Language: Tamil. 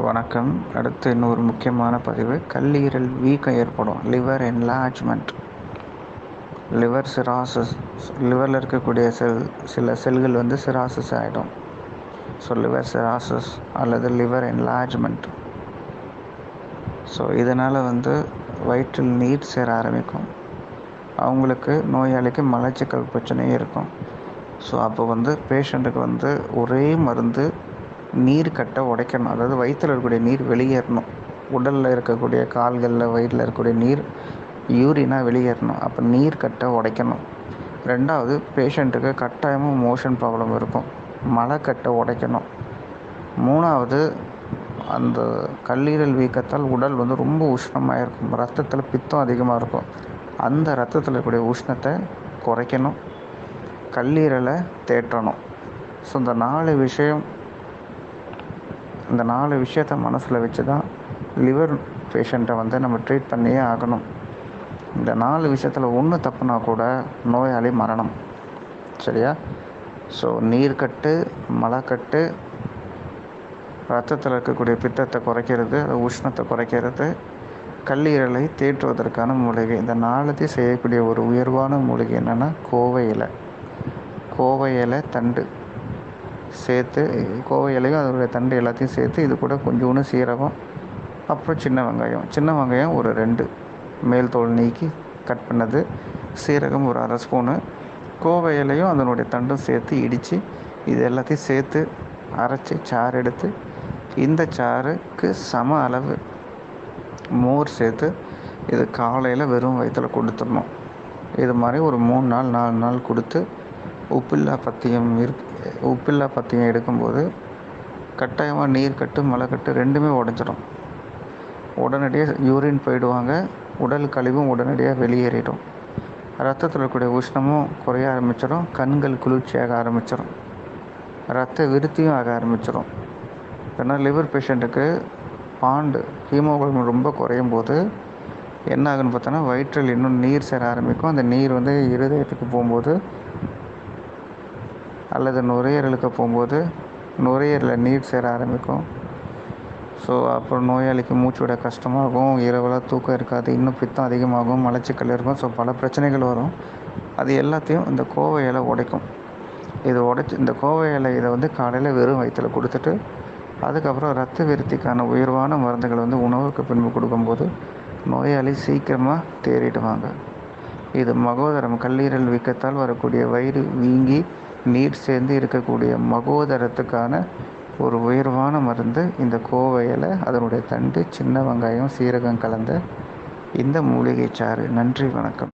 வணக்கம். அடுத்து இன்னொரு முக்கியமான பதிவு. கல்லீரல் வீக்கம் ஏற்படும். லிவர் என்லார்ஜ்மெண்ட் லிவர் சிராசஸ் லிவரில் இருக்கக்கூடிய செல் சில செல்கள் வந்து சிராசஸ் ஆகிடும் ஸோ லிவர் சிராசஸ் அல்லது லிவர் என்லார்ஜ்மெண்ட் ஸோ இதனால் வந்து வயிற்றில் நீர் சேர ஆரம்பிக்கும். அவங்களுக்கு நோயாளிக்கு மலச்சிக்கல் பிரச்சனையும் இருக்கும். ஸோ அப்போ வந்து பேஷண்ட்டுக்கு வந்து ஒரே மருந்து நீர் கட்டை உடைக்கணும். அதாவது வயிற்றில் இருக்கக்கூடிய நீர் வெளியேறணும். உடலில் இருக்கக்கூடிய கால்களில் வயிற்றில் இருக்கக்கூடிய நீர் யூரினாக வெளியேறணும். அப்போ நீர் கட்டை உடைக்கணும். ரெண்டாவது பேஷண்ட்டுக்கு கட்டாயமும் மோஷன் ப்ராப்ளம் இருக்கும். மலக்கட்டை உடைக்கணும். மூணாவது அந்த கல்லீரல் வீக்கத்தால் உடல் வந்து ரொம்ப உஷ்ணமாக இருக்கும் ரத்தத்தில் பித்தம் அதிகமாக இருக்கும். அந்த ரத்தத்தில் இருக்கக்கூடிய உஷ்ணத்தை குறைக்கணும். கல்லீரலை தேற்றணும். ஸோ இந்த நாலு விஷயம் இந்த நாலு விஷயத்த மனசில் வச்சு தான் லிவர் பேஷண்ட்டை வந்து நம்ம ட்ரீட் பண்ணியே ஆகணும். இந்த நாலு விஷயத்தில் ஒன்று தப்புனா கூட நோயாளி மரணம். சரியா? ஸோ நீர்க்கட்டு மலைக்கட்டு ரத்தத்தில் இருக்கக்கூடிய பித்தத்தை குறைக்கிறது உஷ்ணத்தை குறைக்கிறது கல்லீரலை தேற்றுவதற்கான மூலிகை. இந்த நாலுத்தையும் செய்யக்கூடிய ஒரு உயர்வான மூலிகை என்னென்னா கோவை இலை. கோவை இலை தண்டு. சேர்த்து கோவை இலையும் அதோடைய தண்டு எல்லாத்தையும் சேர்த்து இது கூட கொஞ்சோண்டு சீரகம் அப்புறம் சின்ன வெங்காயம். சின்ன வெங்காயம் ஒரு ரெண்டு. மேல் தோல் நீக்கி கட் பண்ணது. சீரகம் ஒரு அரை ஸ்பூனு கோவை இலையும் அதனுடைய தண்டும் சேர்த்து இடித்து இது எல்லாத்தையும் சேர்த்து அரைச்சி சாறு எடுத்து இந்த சாறுக்கு சம அளவு மோர் சேர்த்து இது காலையில் வெறும் வயிற்றில் கொடுத்துடணும். இது மாதிரி ஒரு மூணு நாள் நாலு நாள் கொடுத்து உப்பில்லா பத்தியம் இருக்கு உப்பில்லா பத்தியம் எடுக்கும்போது கட்டாயமாக நீர் கட்டு மலைக்கட்டு ரெண்டுமே உடஞ்சிடும். உடனடியாக யூரின் போயிடுவாங்க. உடல் கழிவும் உடனடியாக வெளியேறிடும். ரத்தத்தில் இருக்கக்கூடிய உஷ்ணமும் குறைய ஆரம்பிச்சிடும். கண்கள் குளிர்ச்சியாக ஆரம்பிச்சிடும். ரத்த விருத்தியும் ஆக ஆரம்பிச்சிடும். ஏன்னா லிவர் பேஷண்ட்டுக்கு பாண்டு ஹீமோகுளோபின் ரொம்ப குறையும் போது என்ன ஆகுன்னு பார்த்தோன்னா வயிற்றில் இன்னும் நீர் சேர ஆரம்பிக்கும். அந்த நீர் வந்து இருதயத்துக்கு போகும்போது அல்லது நுரையீரலுக்கு போகும்போது நுரையீரலில் நீர் சேர ஆரம்பிக்கும். ஸோ அப்புறம் நோயாளிக்கு மூச்சு விட கஷ்டமாகும் இரவெல்லாம் தூக்கம் இருக்காது இன்னும் பித்தம் அதிகமாகும் மலச்சிக்கல் இருக்கும். ஸோ பல பிரச்சனைகள் வரும். அது எல்லாத்தையும் இந்த கோவை இலை உடைக்கும். இது உடைச்சி இந்த கோவை இலை இதை வந்து காலையில் வெறும் வயிற்றில் கொடுத்துட்டு அதுக்கப்புறம் ரத்த விருத்திக்கான உயர்வான மருந்துகளை வந்து உணவுக்கு பின்பு கொடுக்கும்போது நோயாளி சீக்கிரமாக தேறிடுவாங்க. இது மகோதரம் கல்லீரல் வீக்கத்தால் வரக்கூடிய வயிறு வீங்கி நீர் சேர்ந்து இருக்கக்கூடிய மகோதரத்துக்கான ஒரு உயர்வான மருந்து இந்த கோவையில் அதனுடைய தண்டு சின்ன வெங்காயம் சீரகம் கலந்த இந்த மூலிகை சாறு நன்றி வணக்கம்.